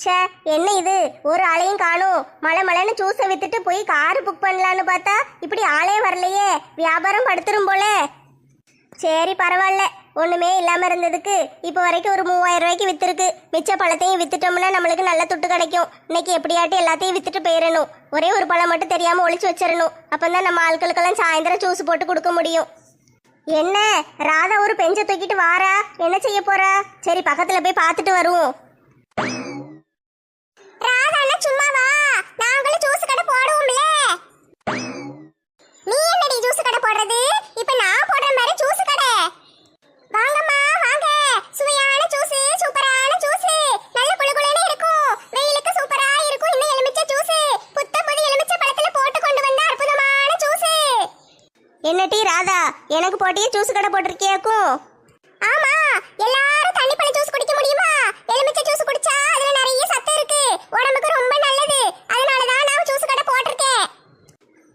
ச்சே என்ன இது? ஒரு ஆளையும் காணும். மலை மலைன்னு ஜூஸை வித்துட்டு போய் காரு புக் பண்ணலான்னு பார்த்தா இப்படி ஆளே வரலையே. வியாபாரம் படுத்துரும் போல. சரி பரவாயில்ல. ஒண்ணுமே இல்லாம இருந்ததுக்கு இப்போ வரைக்கும் ஒரு மூவாயிரம் ரூபாய்க்கு வித்துருக்கு. மிச்ச பழத்தையும் வித்துட்டோம்னா நம்மளுக்கு நல்ல துட்டு கிடைக்கும். இன்னைக்கு எப்படியாட்டி எல்லாத்தையும் வித்துட்டு போயிடணும் ஒரே ஒரு பழம் மட்டும் தெரியாம ஒழிச்சு வச்சிடணும் அப்பதான் நம்ம ஆட்களுக்கெல்லாம் சாயந்தரம் ஜூஸ் போட்டு கொடுக்க முடியும். என்ன? ராதா ஒரு பெஞ்ச தூக்கிட்டு வாரா? என்ன செய்ய போறா? சரி பக்கத்துல போய் பார்த்துட்டு வருவோம். போட்டியே ஜூஸ் கடை போட்டிருக்கியாக்கும் ஆமா எல்லாரும் தண்ணி பழ ஜூஸ் குடிக்க முடியுமா? எலுமிச்சை ஜூஸ் குடிச்சா அதுல நிறைய சத்து இருக்கு. உடம்புக்கு ரொம்ப நல்லது. அதனால தான் நான் ஜூஸ் கடை போட்டிருக்கேன்.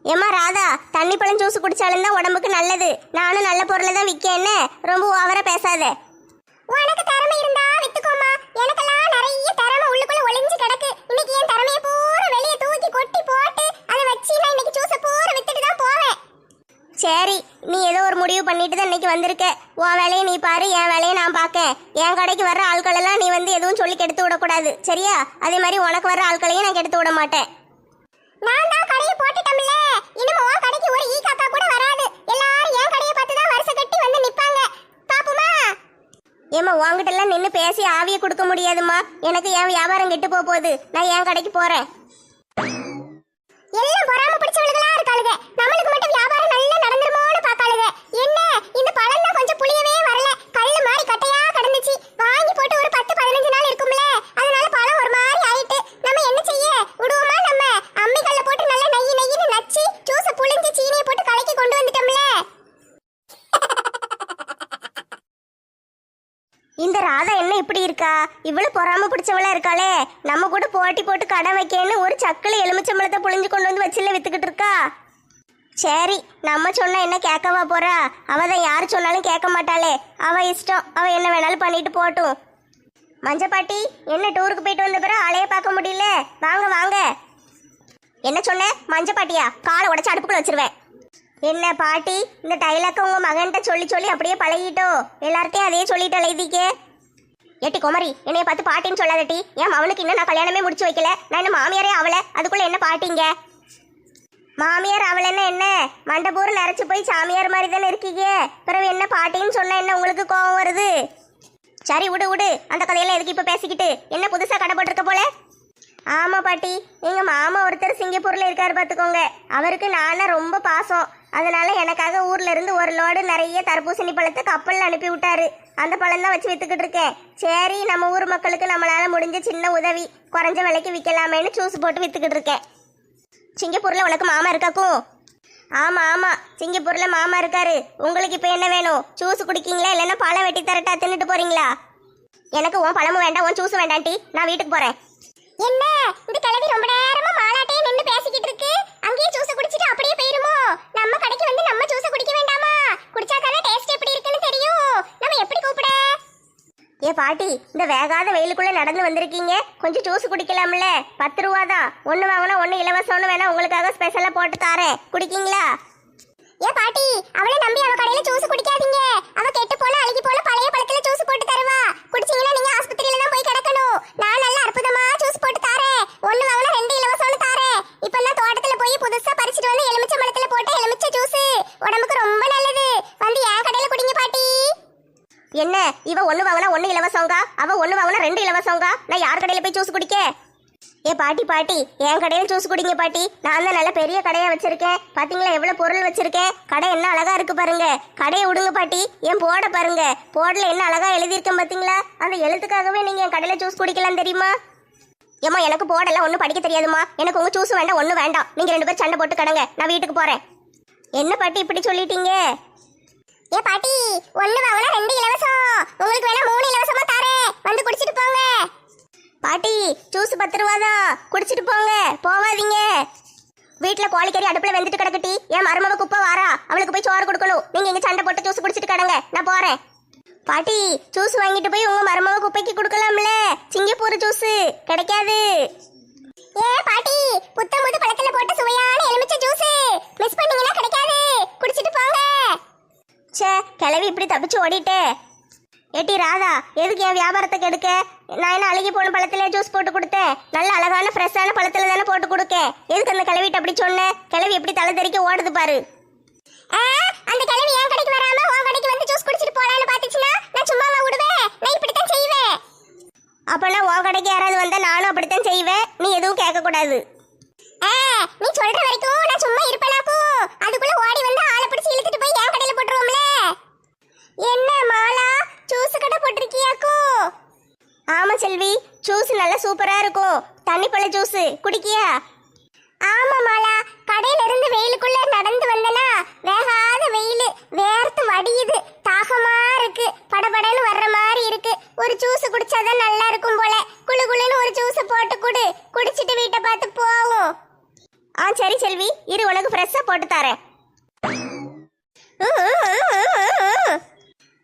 ஏமா ராதா தண்ணி பழம் ஜூஸ் குடிச்சாலும் தான் உடம்புக்கு நல்லது. நானும் நல்ல பொருளை தான் விற்கேன்னு ரொம்ப ஓவரா பேசாத உனக்கு திறமை இருந்தா வித்துக்கோமா எனக்கெல்லாம் நிறைய திறமை உள்ளுக்குள்ள ஒளிஞ்சு கிடக்கு இன்னைக்கு என் திறமையை பூரா வெளியே தூக்கி கொட்டி போட்டு அதை வச்சு நான் இன்னைக்கு ஜூஸை பூரா வித்துட்டு தான் போவேன் சரி நீ ஏதோ ஒரு முடிவு பண்ணிட்டு தான் இன்னைக்கு வந்திருக்க. உன் வேலையை நீ பாரு என் வேலையை நான் பார்க்கேன் என் கடைக்கு வர்ற ஆட்களெல்லாம் நீ வந்து எதுவும் சொல்லி கெடுத்து விடக்கூடாது. சரியா? அதே மாதிரி உனக்கு வர்ற ஆட்களையும் நான் கெடுத்து விட மாட்டேன். நான் தான் கடையை போட்டுட்டோம்ல இனிமே உன் கடைக்கு ஒரு ஈ காக்கா கூட வராது. எல்லாரும் என் கடையை பார்த்து தான் வருஷம் கட்டி வந்து நிப்பாங்க. பாப்புமா? ஏமா உன்கிட்ட எல்லாம் நின்று பேசி ஆவியை கொடுக்க முடியாதும்மா. எனக்கு என் வியாபாரம் கெட்டு போக போகுது. நான் என் கடைக்கு போறேன் எல்லாம் பொறாம பிடிச்சவளுகளா இருக்காளுங்க நம்மளுக்கு மட்டும் வியாபாரம் நல்லா நடந்துருமோன்னு பார்க்காளுங்க என்ன இந்த பழம் தான் கொஞ்சம் புளியவே வரல கல்லு மாதிரி கட்டையா கிடந்துச்சு வாங்கி போட்டு ஒரு பத்து பதினஞ்சு நாள் இருக்கும்ல அதனால பழம் ஒரு மாதிரி ஆயிட்டு நம்ம என்ன செய்ய விடுவோமா நம்ம அம்மி கல்ல போட்டு நல்லா நெய் நெய்னு நச்சு ஜூஸ புளிஞ்சு சீனியை போட்டு கலக்கி கொண்டு வந்துட்டோம்ல இந்த ராதா என்ன இப்படி இருக்கா இவ்வளவு பொறாம பிடிச்சவளா இருக்காளே நம்ம கூட போட்டி போட்டு கடை வைக்கேன்னு ஒரு சக்கில எலுமிச்சம்பழத்தை புழிஞ்சு கொண்டு வந்து வச்சில வித்துக்கிட்டு இருக்கா? சரி நம்ம சொன்னா என்ன கேட்கவா போறா? அவ தான் யார் சொன்னாலும் கேட்க மாட்டாளே. அவ இஷ்டம். அவ என்ன வேணாலும் பண்ணிட்டு போட்டும் மஞ்சப்பாட்டி என்ன டூருக்கு போயிட்டு வந்த பிறகு ஆளையே பார்க்க முடியல? வாங்க வாங்க. என்ன சொன்ன? மஞ்சப்பாட்டியா? காலை உடைச்சு அடுப்புக்குள்ள வச்சிருவேன். என்ன பாட்டி இந்த டைலாக்க உங்க மகன்கிட்ட சொல்லி சொல்லி அப்படியே பழகிட்டோ? எல்லார்ட்டையும் அதே சொல்லிட்டு அழைதிக்கே ஏட்டி குமரி என்னைய பார்த்து பாட்டின்னு சொல்லாதட்டி ஏன் அவனுக்கு இன்னும் நான் கல்யாணமே முடிச்சு வைக்கல? நான் என்ன மாமியாரே அவளை? அதுக்குள்ள என்ன பாட்டிங்க? மாமியார் அவளன்னா என்ன? மண்டபூர் நிறைச்சு போய் சாமியார் மாதிரி தானே இருக்கீங்க. பிறகு என்ன பாட்டின்னு சொன்னா என்ன உங்களுக்கு கோவம் வருது? சரி விடு விடு. அந்த கதையெல்லாம் எதுக்கு இப்போ பேசிக்கிட்டு? என்ன புதுசாக கடை போட்டிருக்க போல? ஆமாம் பாட்டி. எங்கள் மாமா ஒருத்தர் சிங்கப்பூரில் இருக்கார் பார்த்துக்கோங்க அவருக்கு நானா ரொம்ப பாசம். அதனால எனக்காக ஊர்ல இருந்து ஒரு லோடு நிறைய தர்பூசணி பழத்தை கப்பல் அனுப்பி விட்டாரு அந்த பழம் தான் வச்சு வித்துக்கிட்டு இருக்கேன். சரி நம்ம ஊர் மக்களுக்கு நம்மளால முடிஞ்ச சின்ன உதவி குறைஞ்ச விலைக்கு விற்கலாமேன்னு ஜூஸ் போட்டு வித்துக்கிட்டு இருக்கேன். சிங்கப்பூர்ல உனக்கு மாமா இருக்காக்கும் ஆமா ஆமா. சிங்கப்பூர்ல மாமா இருக்காரு. உங்களுக்கு இப்ப என்ன வேணும்? ஜூஸ் குடிக்கீங்களா இல்லைன்னா பழம் வெட்டி தரட்டா தின்னுட்டு போறீங்களா? எனக்கு உன் பழமும் வேண்டாம் உன் ஜூஸ் வேண்டாண்டி நான் வீட்டுக்கு போறேன். என்ன? இந்த கிழவி ரொம்ப நேரமா மாலாட்டையே நின்னு பேசிக்கிட்டு இருக்கு. அங்கேயே ஜூஸ் குடிச்சிட்டு அப்படியே போயிருமோ? நம்ம கடைக்கு வந்து நம்ம ஜூஸ் குடிக்க வேண்டாமா? குடிச்சா தானே டேஸ்ட் எப்படி இருக்குன்னு தெரியும். நம்ம எப்படி கூப்பிட? ஏ பாட்டி இந்த வேகாத வெயிலுக்குள்ள நடந்து வந்திருக்கீங்க. கொஞ்சம் ஜூஸ் குடிக்கலாம்ல. பத்து ரூபா தான். ஒன்று வாங்கினா ஒன்று இலவசம்னு வேணா உங்களுக்காக ஸ்பெஷலாக போட்டு தாரேன். குடிக்கீங்களா? ஏ பாட்டி அவளை நம்பி அவ கடையில ஜூஸ் குடிக்காதீங்க. அவ கெட்டு போன அழுகி போன பழைய பழத்துல ஜூஸ் போட்டு தருவா. குடிச்சீங்கன்னா நீங்க ஆஸ்பத்திரியில தான் போய் கிடக்கணும் நான் நல்ல அற்புதமா ஜூஸ் போட்டு தாரேன். ஒண்ணு வாங்கினா ரெண்டு இலவசம்னு தாரேன். இப்ப நான் தோட்டத்துல போய் புதுசா பறிச்சிட்டு வந்து எலுமிச்சை மரத்துல போட்டு எலுமிச்சை ஜூஸ் உடம்புக்கு ரொம்ப நல்லது. வந்து என் கடையில குடிங்க பாட்டி. என்ன? இவ ஒண்ணு வாங்கினா ஒண்ணு இலவசங்க அவ ஒண்ணு வாங்கினா ரெண்டு இலவசங்க நான் யார் கடையில போய் ஜூஸ் குடிக்க? ஏ பாட்டி பாட்டி என் கடையில் ஜூஸ் குடிங்க பாட்டி. நான் தான் நல்ல பெரிய கடையா வச்சிருக்கேன். பாத்தீங்களா எவ்வளவு பொருள் வச்சிருக்கேன்? கடை என்ன அழகா இருக்கு பாருங்க. கடையை விடுங்க பாட்டி. என் போட பாருங்க. போர்டுல என்ன அழகா எழுதியிருக்கேன் பாத்தீங்களா? அந்த எழுத்துக்காகவே நீங்க என் கடையில ஜூஸ் குடிக்கலாம் தெரியுமா? ஏம்மா எனக்கு போடல ஒன்றும் படிக்க தெரியாதும்மா. எனக்கு உங்க ஜூஸ் வேண்டாம் ஒன்றும் வேண்டாம். நீங்க ரெண்டு பேரும் சண்டை போட்டு கடங்க. நான் வீட்டுக்கு போறேன். என்ன பாட்டி இப்படி சொல்லிட்டீங்க? ஏ பாட்டி ஒன்று வாங்கினா ரெண்டு இலவசம். உங்களுக்கு வேணா மூணு இலவசமா தரேன். வந்து குடிச்சிட்டு போங்க. பாட்டி ஜூஸ் பத்து ரூபா குடிச்சிட்டு போங்க. போகாதீங்க வீட்டில் கோழிக்கறி அடுப்புல வெந்துட்டு கிடக்கட்டி என் மருமவ குப்பை வாரா. அவளுக்கு போய் சோறு கொடுக்கணும். நீங்க இங்கே சண்டை போட்டு ஜூஸ் குடிச்சிட்டு கிடங்க. நான் போறேன். பாட்டி ஜூஸ் வாங்கிட்டு போய் உங்கள் மருமவ குப்பைக்கு கொடுக்கலாம்ல? Singapore juice. கிடைக்காது. ஏ பாட்டி புத்தம் புது பழத்தில் போட்ட சுவையான எலுமிச்சை ஜூஸ். மிஸ் பண்ணீங்கன்னா கிடைக்காது. குடிச்சிட்டு போங்க. ச்சே கிளவி இப்படி தப்பிச்சு ஓடிட்டேன் ஏட்டி ராதா எதுக்கு என் வியாபாரத்தை கெடுக்க? நான் என்ன அழுகி போன பழத்துல ஜூஸ் போட்டு கொடுத்தேன்? நல்ல அழகான ஃப்ரெஷ்ஷான பழத்துல தானே போட்டு கொடுக்க? எதுக்கு அந்த கிளவிட்டு அப்படி சொன்னேன் கிளவி எப்படி தலை தெறிக்க ஓடுது பாரு. அந்த கிளவி என் கடைக்கு வராம உன் கடைக்கு வந்து ஜூஸ் குடிச்சிட்டு போறான்னு பாத்துச்சுன்னா நான் சும்மாவா விடுவேன்? நான் இப்படித்தான் செய்வேன். அப்பனா உன் கடைக்கு யாராவது வந்தா நானும் அப்படித்தான் செய்வேன். நீ எதுவும் கேட்க கூடாது நீ சொல்ற வரைக்கும் நான் சும்மா இருப்பேனாக்கும் அதுக்குள்ள ஓடி வந்து ஆளை பிடிச்சு இழுத்துட்டு போய் என் கடையில போட்டுருவோம்ல என்ன மாலா ஜூஸ் கடை போட்டிருக்கியாக்கும் ஆமா செல்வி ஜூஸ் நல்லா சூப்பரா இருக்கும் தண்ணி பழ ஜூஸ் குடிக்கியா? ஆமா மாலா கடையில இருந்து வெயிலுக்குள்ள நடந்து வந்தனா வேகாத வெயில் வேர்த்து வடியுது தாகமா இருக்கு படபடன்னு வர்ற மாதிரி இருக்கு. ஒரு ஜூஸ் குடிச்சாதான் நல்லா இருக்கும் போல. குளு குளுன்னு ஒரு ஜூஸ் போட்டு குடு. குடிச்சிட்டு வீட்டை பார்த்து போவோம். ஆ சரி செல்வி இரு உனக்கு ஃப்ரெஷ்ஷாக போட்டு தரேன்.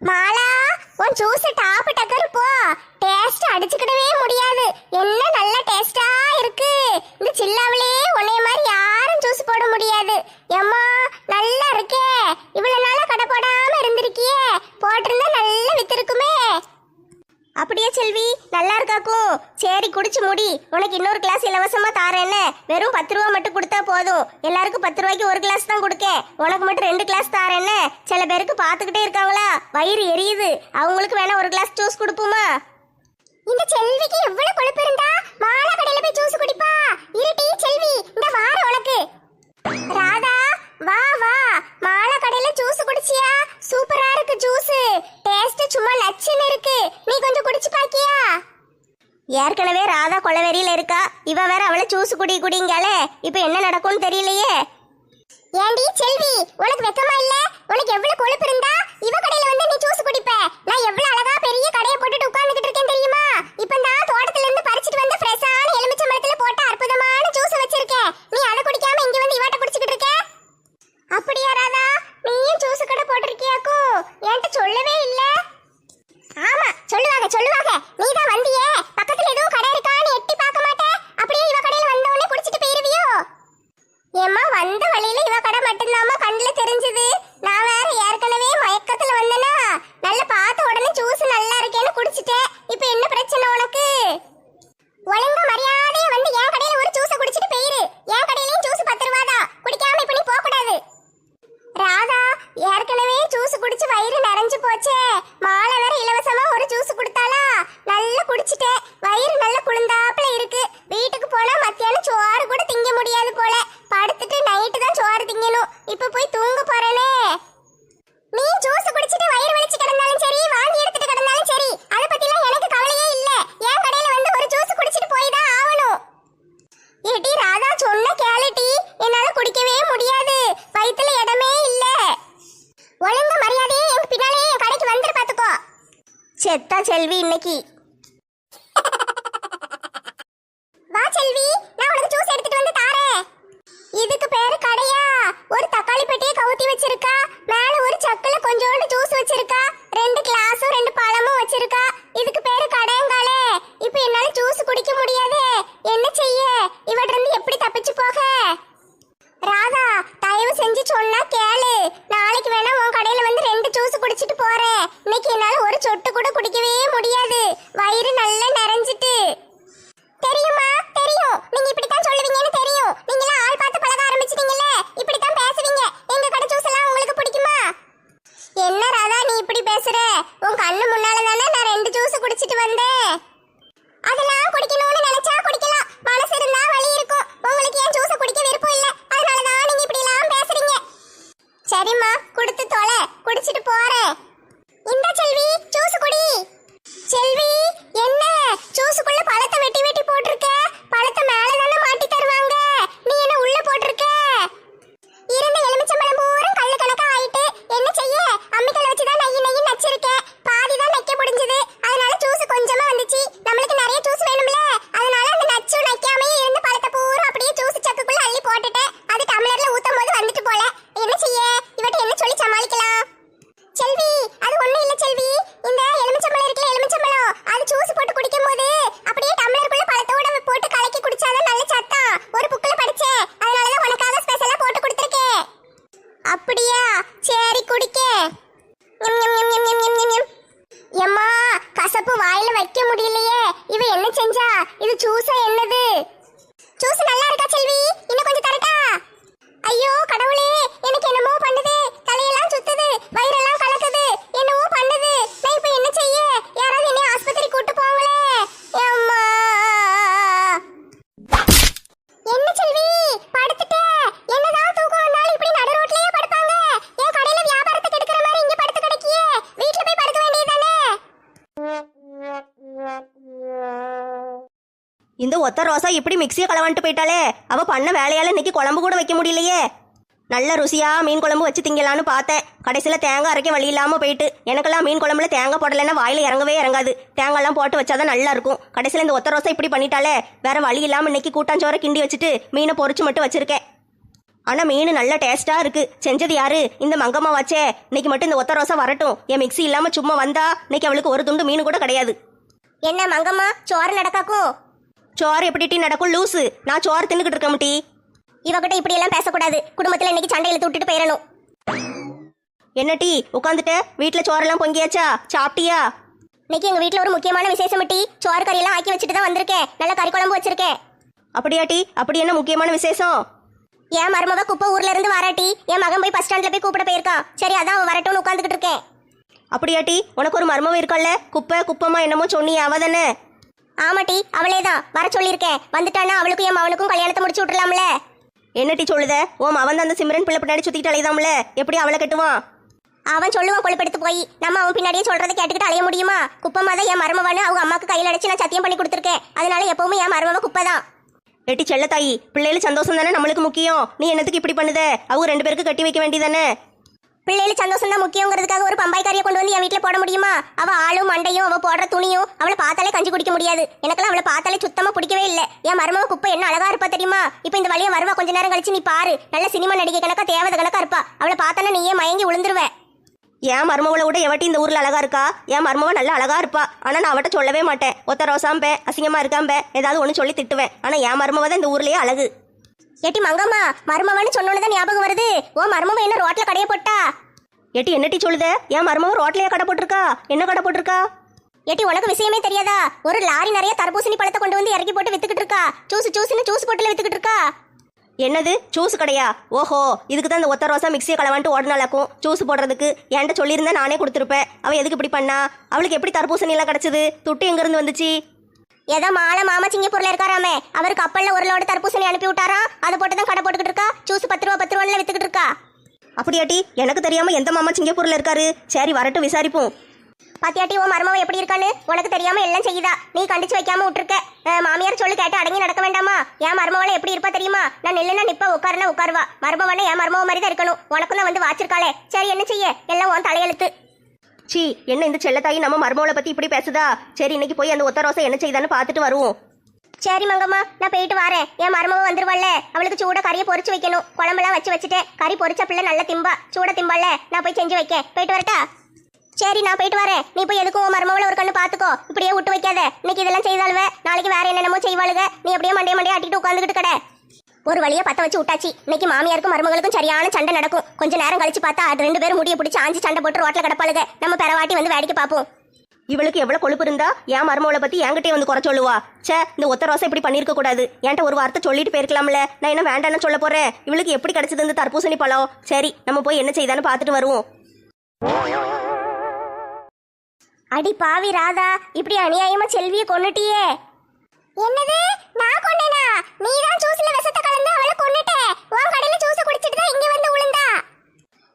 மாலா உன் ஜூஸ் டாப் டக்கர் போ. டேஸ்ட் அடிச்சுக்கிடவே முடியாது. என்ன நல்ல டேஸ்டா இருக்கு இந்த சில்லாவிலே உன்னைய மாதிரி யாரும் ஜூஸ் போட முடியாது. எம்மா நல்லா இருக்கே. இவ்வளவு நாளா கடை போடாம இருந்திருக்கியே. போட்டிருந்தா நல்லா வித்திருக்குமே. அப்படியே செல்வி நல்லா இருக்காக்கும் சரி குடிச்சு முடி. உனக்கு இன்னொரு கிளாஸ் இலவசமா தாரேன்னு வெறும் பத்து ரூபா மட்டும் கொடுத்தா போதும். எல்லாருக்கும் பத்து ரூபாய்க்கு ஒரு கிளாஸ் தான் கொடுக்கேன் உனக்கு மட்டும் ரெண்டு கிளாஸ் தாரேன்னு சில பேருக்கு பார்த்துக்கிட்டே இருக்காங்களா? வயிறு எரியுது. அவங்களுக்கு வேணா ஒரு கிளாஸ் ஜூஸ் கொடுப்போமா? இந்த செல்விக்கு எவ்வளவு கொழுப்பு இருந்தா மாலா கடையில போய் ஜூஸ் குடிப்பா இருட்டி செல்வி இந்த வார உனக்கு ராதா வா வா மாலா கடையில ஜூஸ் குடிச்சியா சூப்பரா இருக்கு ஜூஸ் டேஸ்ட் சும்மா நச்சுன்னு இருக்கு நீ கொஞ்சம் குடிச்சு பாக்கியா ஏற்கனவே ராதா கொலவெறியில இருக்கா? இவ வேற அவளை சூசு குடி குடிங்காலே. இப்போ என்ன நடக்கும்னு தெரியலையே. ஏண்டி செல்வி உனக்கு வெக்கமா இல்ல? உனக்கு எவ்வளவு கொழுப்பு இருந்தா? இவ கடையில வந்து நீ சூசு குடிப்ப. நான் எவ்வளவு அழகா பெரிய கடையை போட்டுட்டு உட்கார்ந்துகிட்டு இருக்கேன் தெரியுமா? இப்போ நான் தோட்டத்துல இருந்து பறிச்சிட்டு வந்த ஃப்ரெஷ்ஷான எலுமிச்சை மரத்துல போட்ட அற்புதமான ஜூஸ் வச்சிருக்கேன் நீ அதை குடிக்காம இங்க வந்து இவாட்ட குடிச்சிட்டு இருக்க? அப்படியா ராதா? நீயும் ஜூஸ் கடை போட்டிருக்கியாக்கோ? என்கிட்ட சொல்லவே இல்ல. ஆமா சொல்லுவாங்க சொல்லுவாங்க. நீ தான் வந்தியே. ஒத்த ரோசா இப்படி மிக்சியை கலவன்ட்டு போயிட்டாலே அவ பண்ண வேலையால இன்னைக்கு குழம்பு கூட வைக்க முடியலையே. நல்ல ருசியா மீன் குழம்பு வச்சு திங்கலான்னு பார்த்தேன். கடைசியில் தேங்காய் அரைக்க வழி இல்லாமல் போயிட்டு. எனக்கெல்லாம் மீன் குழம்புல தேங்காய் போடலைன்னா வாயில இறங்கவே இறங்காது. தேங்காய்லாம் போட்டு வச்சாதான் நல்லா இருக்கும். கடைசியில் இந்த ஒத்த ரோசா இப்படி பண்ணிட்டாலே வேற வழி இல்லாமல் இன்னைக்கு கூட்டாஞ்சோரை கிண்டி வச்சுட்டு மீனை பொறிச்சு மட்டும் வச்சிருக்கேன். ஆனால் மீன் நல்ல டேஸ்டா இருக்கு. செஞ்சது யாரு? இந்த மங்கம்மா வச்சே இன்னைக்கு மட்டும் இந்த ஒத்த ரோசா வரட்டும். என் மிக்ஸி இல்லாம சும்மா வந்தா இன்னைக்கு அவளுக்கு ஒரு துண்டு மீன் கூட கிடையாது. என்ன மங்கம்மா? சோறு நடக்காக்கும்? சோறு எப்படி டீ நடக்கும்? லூசு. நான் சோறு தின்னுக்கிட்டு இருக்க முட்டி. இவகிட்ட இப்படி எல்லாம் பேசக்கூடாது. குடும்பத்துல இன்னைக்கு சண்டை இழுத்து விட்டுட்டு போயிடணும். என்ன டீ? உட்காந்துட்ட வீட்ல சோறெல்லாம் பொங்கியாச்சா? சாப்பிட்டியா? இன்னைக்கு எங்க வீட்ல ஒரு முக்கியமான விசேஷம் டீ சோறு கறி எல்லாம் ஆக்கி வச்சுட்டு தான் வந்திருக்கேன் நல்ல கறி குழம்பு வச்சிருக்கேன் அப்படியா டீ? அப்படி என்ன முக்கியமான விசேஷம்? என் மருமக குப்பை ஊர்ல இருந்து வராட்டி என் மகன் போய் பஸ் ஸ்டாண்ட்ல போய் கூப்பிட போயிருக்கான். சரி அதான் அவன் வரட்டும்னு உட்காந்துக்கிட்டு இருக்கேன். அப்படியா டீ? உனக்கு ஒரு மர்மம் இருக்கல்ல? குப்பை குப்பமா என்னமோ சொன்னியே அவ தானே ஆமாட்டி அவளே தான் வர சொல்லியிருக்கேன். வந்துட்டானா அவளுக்கும் என் மவனுக்கும் கல்யாணத்தை முடிச்சு விட்டுலாம்ல என்ன டீ சொல்லுத ஓ அவன் அந்த சிம்ரன் பிள்ளை பின்னாடி சுத்திட்டு அலைதாம்ல எப்படி அவளை கட்டுவான்? அவன் சொல்லுவான் கொழுப்பெடுத்து போய். நம்ம அவன் பின்னாடியே சொல்றதை கேட்டுக்கிட்டு அலைய முடியுமா? குப்பமா தான் என் மருமவனு அவங்க அம்மாக்கு கையில் அடிச்சு நான் சத்தியம் பண்ணி கொடுத்துருக்கேன். அதனால எப்பவுமே என் மருமவ குப்பை தான். எட்டி செல்ல தாயி பிள்ளைகள் சந்தோஷம் தானே நம்மளுக்கு முக்கியம்? நீ என்னத்துக்கு இப்படி பண்ணுத? அவங்க ரெண்டு பேருக்கு கட்டி வைக்க வேண்டியதானே பிள்ளைகள் சந்தோஷம் தான் முக்கியங்கிறதுக்காக ஒரு பம்பாய்க்காரியை கொண்டு வந்து என் வீட்டில் போட முடியுமா? அவ ஆளும் மண்டையும் அவ போடுற துணியும் அவளை பார்த்தாலே கஞ்சி குடிக்க முடியாது. எனக்கெல்லாம் அவளை பார்த்தாலே சுத்தமா பிடிக்கவே இல்லை. என் மருமக குப்பை என்ன அழகா இருப்பா தெரியுமா? இப்போ இந்த வழியா வருவா. கொஞ்ச நேரம் கழிச்சு நீ பாரு. நல்ல சினிமா நடிகை கணக்கா தேவதை கணக்கா இருப்பா. அவளை பார்த்தானே நீயே மயங்கி விழுந்துருவ என் மருமவளை விட எவட்டி இந்த ஊர்ல அழகா இருக்கா? என் மருமவ நல்லா அழகா இருப்பா. ஆனா நான் அவட்ட சொல்லவே மாட்டேன். ஒத்த ரோசாம்பே அசிங்கமா இருக்காம்பே ஏதாவது ஒன்று சொல்லி திட்டுவேன். ஆனா என் மருமவ தான் இந்த ஊர்லயே அழகு. ஏட்டி மங்கம்மா மருமவன்னு சொன்னோன்னு ஞாபகம் வருது. ஓ மருமவன் என்ன ரோட்ல கடைய போட்டா? எட்டி என்னட்டி சொல்லுத? ஏன் மருமவன் ரோட்லயே கடை போட்டிருக்கா? என்ன கடை போட்டிருக்கா? ஏட்டி உனக்கு விஷயமே தெரியாதா? ஒரு லாரி நிறைய தர்பூசணி பழத்தை கொண்டு வந்து இறக்கி போட்டு வித்துக்கிட்டு இருக்கா? ஜூஸ் ஜூஸ்னு ஜூஸ் போட்டுல வித்துக்கிட்டு இருக்கா? என்னது? ஜூஸ் கடையா? ஓஹோ இதுக்கு தான் இந்த ஒத்த ரோசா மிக்சியை கலவான்ட்டு ஓடனாலாக்கும் ஜூஸ் போடுறதுக்கு என்கிட்ட சொல்லியிருந்தா நானே கொடுத்துருப்பேன். அவள் எதுக்கு இப்படி பண்ணா? அவளுக்கு எப்படி தர்பூசணி எல்லாம் கிடைச்சது? துட்டு எங்க இருந்து வந்துச்சு? ஏதோ மாலை மாமா சிங்கப்பூர்ல இருக்காராமே. அவர் கப்பல்ல ஒரு லோடு தர்பூசணி அனுப்பி விட்டாராம் அதை போட்டு தான் கடை போட்டுக்கிட்டு இருக்கா? ஜூஸ் பத்து ரூபா பத்து ரூபான்னு வித்துக்கிட்டு இருக்கா? அப்படியாட்டி எனக்கு தெரியாம எந்த மாமா சிங்கப்பூர்ல இருக்காரு? சரி வரட்டும் விசாரிப்போம். பாத்தியாட்டி உன் மருமவ எப்படி இருக்கான்னு? உனக்கு தெரியாம எல்லாம் செய்யுதா? நீ கண்டிச்சு வைக்காம விட்டுருக்க. மாமியார் சொல்லு கேட்டு அடங்கி நடக்க வேண்டாமா? என் மருமவள எப்படி இருப்பா தெரியுமா? நான் நில்லுனா நிப்ப உட்காருனா உட்காருவா. மருமவன என் மருமவ மாதிரி தான் இருக்கணும். உனக்கும் தான் வந்து வாச்சிருக்காளே. சரி என்ன செய்ய? எல்லாம் உன் தலையெழுத்து. சி என்ன இந்த செல்லத்தாயி நம்ம மருமவளை பத்தி இப்படி பேசுதா? சரி இன்னைக்கு போய் அந்த ஒத்த ரோசை என்ன செய்தான்னு பார்த்துட்டு வருவோம். சரி மங்கம்மா நான் போயிட்டு வரேன். என் மருமவ வந்துருவாள்ல. அவளுக்கு சூட கறியை பொரிச்சு வைக்கணும். குழம்பெல்லாம் வச்சு வச்சுட்டேன் கறி பொரிச்ச பிள்ளை நல்ல திம்பா. சூட திம்பால நான் போய் செஞ்சு வைக்கேன். போயிட்டு வரட்டா? சரி நான் போயிட்டு வரேன். நீ போய் எதுக்கும் உன் ஒரு கண்ணு பாத்துக்கோ இப்படியே விட்டு வைக்காத. இன்னைக்கு இதெல்லாம் செய்தாளுவ. நாளைக்கு வேற என்னென்னமோ செய்வாளுக. நீ அப்படியே மண்டைய மண்டைய ஆட்டிட்டு உட்காந்துக்கிட்டு கடை. ஒரு வழியா பத்த வச்சு விட்டாச்சு. இன்னைக்கு மாமியாருக்கும் மருமகளுக்கும் சரியான சண்டை நடக்கும். கொஞ்ச நேரம் கழிச்சு பார்த்தா அது ரெண்டு பேரும் முடிய பிடிச்சி ஆஞ்சு சண்டை போட்டு ரோட்ல கிடப்பாளுக நம்ம பெறவாட்டி வந்து வேடிக்கை பார்ப்போம். இவளுக்கு எவ்வளவு கொழுப்பு இருந்தா என் மருமவளை பத்தி என்கிட்டயே வந்து குறை சொல்லுவா. ச்சே இந்த ஒத்த ரோசை இப்படி பண்ணிருக்க கூடாது. என்கிட்ட ஒரு வார்த்தை சொல்லிட்டு போயிருக்கலாம்ல. நான் என்ன வேண்டாம்னு சொல்ல போறேன்? இவளுக்கு எப்படி கிடைச்சது இந்த தர்பூசணி பழம்? சரி நம்ம போய் என்ன செய்தான்னு பார்த்துட்டு வருவோம். அடி பாவி ராதா இப்படி அநியாயமா செல்விய கொன்னுட்டியே. என்னது? நான் கொன்னேனா? நீ தான் ஜூஸ்ல விஷத்தை கலந்து அவளை கொன்னுட்டே உன் கடையில ஜூஸ் குடிச்சிட்டு தான் இங்க வந்து விழுந்தா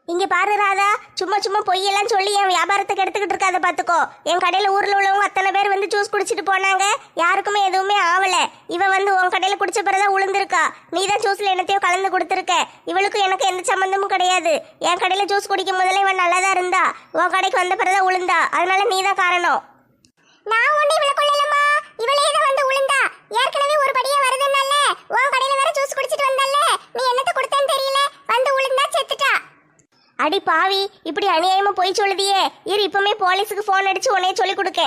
இங்க பாரு ராதா சும்மா சும்மா பொய்யெல்லாம் சொல்லி என் வியாபாரத்துக்கு எடுத்துக்கிட்டு இருக்காத பாத்துக்கோ. என் கடையில ஊர்ல உள்ளவங்க அத்தனை பேர் வந்து ஜூஸ் குடிச்சிட்டு போனாங்க. யாருக்குமே எதுவுமே ஆவல. இவ வந்து உன் கடையில குடிச்ச பிறதான் உளுந்திருக்கா. நீ தான் ஜூஸ்ல என்னத்தையோ கலந்து கொடுத்துருக்க. இவளுக்கும் எனக்கு எந்த சம்பந்தமும் கிடையாது. என் கடையில ஜூஸ் குடிக்கும் முதல்ல இவன் நல்லா தான் இருந்தா. உன் கடைக்கு வந்த பிறகுதான் உளுந்தா. அதனால நீ தான் காரணம். நான் ஒண்ணு இவளை கொள்ளலமா இவளே தான் வந்து உளுந்தா. ஏற்கனவே ஒரு படியே வருதுன்னால உன் கடையில் வேற ஜூஸ் குடிச்சிட்டு வந்தால நீ என்னத்த கொடுத்தேன்னு தெரியல. வந்து உளுந்தா செத்துட்டா. அடி பாவி இப்படி அநியாயமா போய் சொல்லுதியே. இரு இப்பமே போலீஸுக்கு ஃபோன் அடிச்சு உன்னைய சொல்லி கொடுக்க.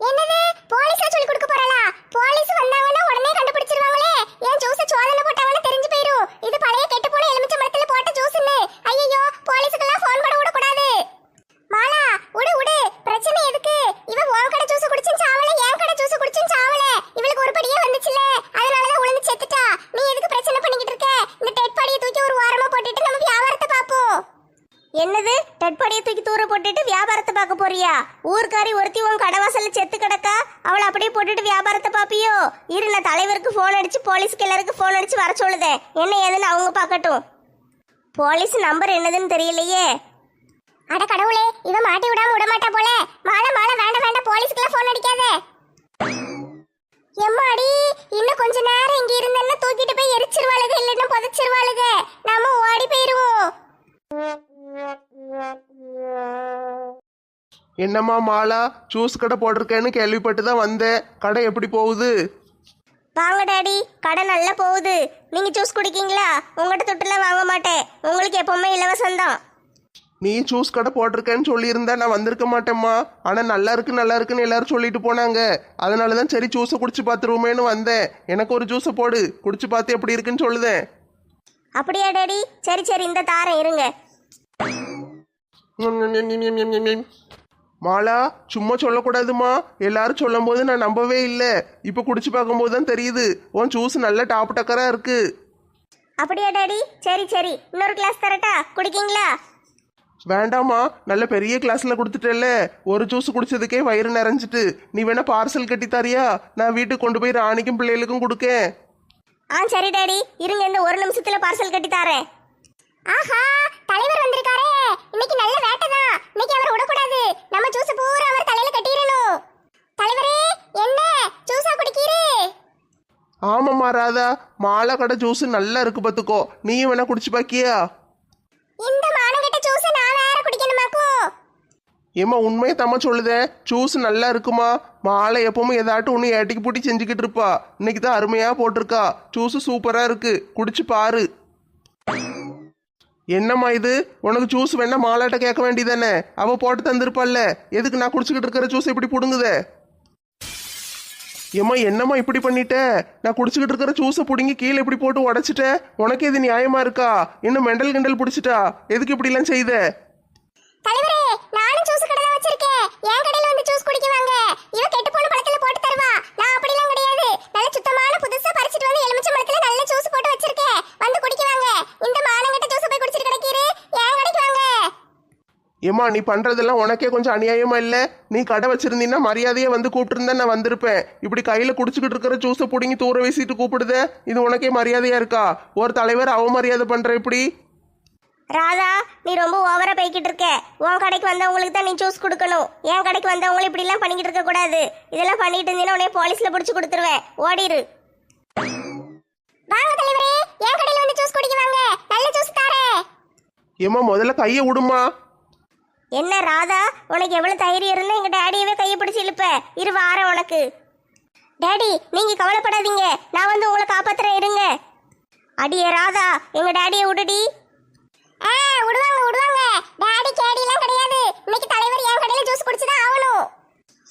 என்னது? போலீஸ்ல சொல்லி கொடுக்க போறாளா போலீஸ் வந்தாங்கன்னா உடனே கண்டுபிடிச்சிருவாங்களே. ஏன் ஜூஸ் சோதனை போட்டாங்கன்னு தெரிஞ்சு போயிரும் இது பழைய கெட்டு போன எலுமிச்சை மரத்துல போட்ட ஜூஸ்னு ஐயோ போலீஸுக்கெல்லாம் ஃபோன் பண்ண விட கூடாது மாலா உடு உடு பிரச்சனை எதுக்கு இவ உன் கடை ஜூஸ் குடிச்சு சாவல போறியா ஊர்க்காரி ஒருத்தி உன் கடவாசல்ல செத்து கிடக்கா? அவளை அப்படியே போட்டுட்டு வியாபாரத்தை பாப்பியோ? இரு நான் தலைவருக்கு ஃபோன் அடிச்சு போலீஸ்க்கு எல்லாருக்கும் ஃபோன் அடிச்சு வர சொல்லுதேன் என்ன ஏதுன்னு அவங்க பார்க்கட்டும். போலீஸ் நம்பர் என்னதுன்னு தெரியலையே. அட கடவுளே இவன் மாட்டி விடாம விட மாட்டா போல. மாலை மாலை வேண்டாம் வேண்டாம் போலீஸ்க்குலாம் ஃபோன் அடிக்காதே. எம்மாடி இன்னும் கொஞ்ச நேரம் இங்க இருந்தேன்னா தூக்கிட்டு போய் எரிச்சிருவாளுக இல்லைன்னா புதைச்சிருவாளுக. நாம ஓடி போயிருவோம். என்னம்மா மாலா ஜூஸ் கடை போட்டிருக்கேன்னு கேள்விப்பட்டு தான் வந்தேன். கடை எப்படி போகுது? வாங்க டாடி கடை நல்லா போகுது. நீங்க ஜூஸ் குடிக்கீங்களா? உங்கள்கிட்ட தொட்டுலாம் வாங்க மாட்டேன். உங்களுக்கு எப்பவுமே இலவசம் தான் நீ ஜூஸ் கடை போட்டிருக்கேன்னு சொல்லியிருந்தா நான் வந்திருக்க மாட்டேம்மா. ஆனால் நல்லா இருக்கு நல்லா இருக்குன்னு எல்லாரும் சொல்லிட்டு போனாங்க. அதனால தான் சரி ஜூஸை குடிச்சு பார்த்துருவோமேன்னு வந்தேன். எனக்கு ஒரு ஜூஸை போடு. குடிச்சு பார்த்து எப்படி இருக்குன்னு சொல்லுதேன். அப்படியா டாடி? சரி சரி இந்த தாரம் இருங்க. மாலா சும்மா சொல்லக்கூடாதுமா. எல்லாரும் சொல்லும்போது நான் நம்பவே இல்லை. இப்போ குடிச்சு பார்க்கும்போது தான் தெரியுது. உன் ஜூஸ் நல்ல டாப் டக்கராக இருக்கு. அப்படியா டாடி? சரி சரி. இன்னொரு கிளாஸ் தரட்டா? குடிக்கீங்களா? வேண்டாம்மா. நல்ல பெரிய கிளாஸ்ல கொடுத்துட்டேல்ல. ஒரு ஜூஸ் குடிச்சதுக்கே வயிறு நிறைஞ்சிட்டு. நீ வேணா பார்சல் கட்டி தரியா? நான் வீட்டுக்கு கொண்டு போய் ராணிக்கும் பிள்ளைகளுக்கும் கொடுக்கேன். ஆ சரி டாடி. இருங்க இந்த ஒரு நிமிஷத்துல பார்சல் கட்டி தாரேன். ஆஹா தலைவர் வந்திருக்காரே. இன்னைக்கு நல்ல வேட்டை தான். இன்னைக்கு அவரை விடக்கூடாது. நம்ம ஜூஸ் பூரா அவர் தலையில கட்டிடணும். தலைவரே என்ன? ஜூஸா குடிக்கிறே. ஆமாம்மா ராதா. மாலை கடை ஜூஸ் நல்லா இருக்கு பார்த்துக்கோ. நீயும் வேணா குடிச்சு பாக்கியா? இந்த மானங்கெட்ட ஜூஸ் நான் வேற குடிக்கணுமாக்கும் ஏம்மா உண்மையை தம்மா சொல்லுதே. ஜூஸ் நல்லா இருக்குமா? மாலை எப்பவும் ஏதாட்டும் ஒன்று ஏட்டிக்கு பூட்டி செஞ்சுக்கிட்டு இருப்பா. இன்னைக்கு தான் அருமையாக போட்டிருக்கா. ஜூஸ் சூப்பராக இருக்கு. குடிச்சு பாரு. என்னம்மா இது? உனக்கு ஜூஸ் வேணா மாலாட்ட கேட்க வேண்டியதானே அவ போட்டு தந்திருப்பாள்ல. எதுக்கு நான் குடிச்சுக்கிட்டு இருக்கிற ஜூஸ் இப்படி பிடுங்குத? ஏம்மா என்னம்மா இப்படி பண்ணிட்ட? நான் குடிச்சுக்கிட்டு இருக்கிற ஜூஸை பிடுங்கி கீழே இப்படி போட்டு உடச்சிட்ட? உனக்கு இது நியாயமா இருக்கா? இன்னும் மெண்டல் கிண்டல் பிடிச்சிட்டா? எதுக்கு இப்படிலாம் செய்த தலைவரே நானும் ஜூஸ் கடை தான் வச்சிருக்கேன் என் கடையில வந்து ஜூஸ் குடிக்க வாங்க இவ கெட்டு போன பழத்துல போட்டு தருவா நான் அப்படிலாம் கிடையாது நல்ல சுத்தமான புதுசா பறிச்சிட்டு வந்து எலுமிச்சை பழத்துல நல்ல ஜூஸ் போட்டு வச்சிருக்கேன் வந்து குடிக்க வாங்க இந்த மானங்கட்ட ஜூஸ் போய் குடிச்சிட்டு கிடக்கீரு என் கடைக்கு வாங்க ஏம்மா நீ பண்றதெல்லாம் உனக்கே கொஞ்சம் அநியாயமா இல்ல? நீ கடை வச்சிருந்தீன்னா மரியாதையே வந்து கூப்பிட்டுருந்தா நான் வந்திருப்பேன். இப்படி கையில குடிச்சுக்கிட்டு இருக்கிற ஜூஸை பிடிங்கி தூர வீசிட்டு கூப்பிடுதே? இது உனக்கே மரியாதையா இருக்கா? ஒரு தலைவர் அவமரியாதை பண்ற இப்படி ராதா நீ ரொம்ப ஓவரா போய்கிட்டு இருக்க. உன் கடைக்கு வந்தவங்களுக்கு தான் நீ ஜூஸ் கொடுக்கணும். என் கடைக்கு வந்தவங்களும் இப்படி எல்லாம் பண்ணிக்கிட்டு இருக்க கூடாது. இதெல்லாம் பண்ணிட்டு இருந்தீங்கன்னா உடனே போலீஸ்ல பிடிச்சு கொடுத்துருவேன். ஓடிரு. வாங்க தலைவரே என் கடையில வந்து ஜூஸ் குடிக்க வாங்க. நல்ல ஜூஸ் தரேன் ஏம்மா முதல்ல கையை விடுமா என்ன ராதா உனக்கு எவ்வளவு தைரியம் இருந்தா எங்க டேடியவே கையை பிடிச்சு இழுப்ப? இரு வாரம் உனக்கு. டேடி நீங்க கவலைப்படாதீங்க. நான் வந்து உங்களை காப்பாத்துறேன் இருங்க. அடியே ராதா எங்க டேடியை விடுடி. ஆ விடுவாங்க விடுவாங்க. டாடி கேடி எல்லாம் கிடையாது. இன்னைக்கு தலைவர் என் கடையில ஜூஸ் குடிச்சு தான் ஆகணும்.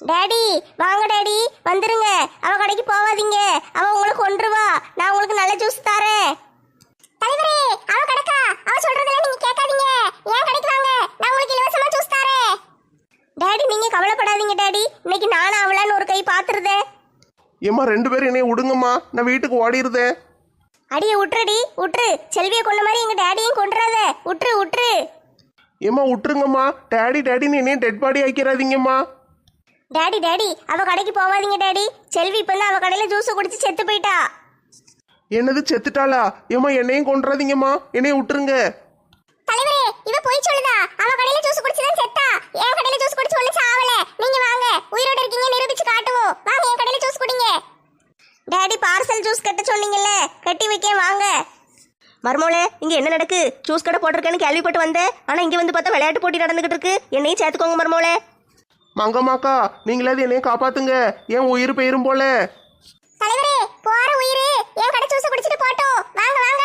டாடி வாங்க டாடி வந்துருங்க. அவ கடைக்கு போவாதீங்க. அவ உங்களை கொன்றுவா. நான் உங்களுக்கு நல்ல ஜூஸ் தரேன். தலைவரே அவ கடக்கா. அவ சொல்றதெல்லாம் நீங்க கேட்காதீங்க. என் கடைக்கு வாங்க நான் உங்களுக்கு இலவசமா ஜூஸ் தரேன் டாடி நீங்க கவலைப்படாதீங்க டாடி. இன்னைக்கு நானும் அவளான்னு ஒரு கை பாத்துருதேன் ஏம்மா ரெண்டு பேரும் என்னைய விடுங்கம்மா நான் வீட்டுக்கு ஓடிடுதேன் அடியே விட்டுருடி விட்டுரு செல்வியை கொண்ட மாதிரி எங்க டாடியும் கொண்டுறாத விட்டுரு விட்டுரு ஏம்மா விட்டுருங்கம்மா டேடி டேடின்னு என்னைய டெட் பாடி ஆக்கிறாதீங்கம்மா டாடி டாடி அவ கடைக்கு போவாதீங்க டாடி. செல்வி இப்ப அவ கடையில ஜூஸ் குடிச்சு செத்து போயிட்டா. என்னது செத்துட்டாளா? ஏம்மா என்னையும் கொண்டுறாதீங்கம்மா என்னைய விட்டுருங்க இவ போய் சொல்லுதா? அவ கடையில ஜூஸ் குடிச்சு தான் செத்தா. என் கடையில ஜூஸ் குடிச்சு ஒண்ணு சாவல. நீங்க வாங்க. உயிரோட இருக்கீங்க நிரூபிச்சு காட்டுவோம் வாங்க என் கடையில ஜூஸ் குடிங்க. டாடி பார்சல் ஜூஸ் கட்ட சொன்னீங்கல்ல. கட்டி வைக்க வாங்க. மருமோளே இங்க என்ன நடக்கு? ஜூஸ் கடை போட்டிருக்கேன்னு கேள்விப்பட்டு வந்தேன் ஆனா இங்க வந்து பார்த்தா விளையாட்டு போட்டி நடந்துகிட்டு இருக்கு. என்னையும் சேர்த்துக்கோங்க மருமோளே. மங்கம்மாக்கா நீங்களாவது என்னைய காப்பாத்துங்க. ஏன் உயிர் போயிரும் போல? தலைவரே போற உயிரு. என் கடை ஜூஸ் குடிச்சிட்டு போட்டோம். வாங்க வாங்க.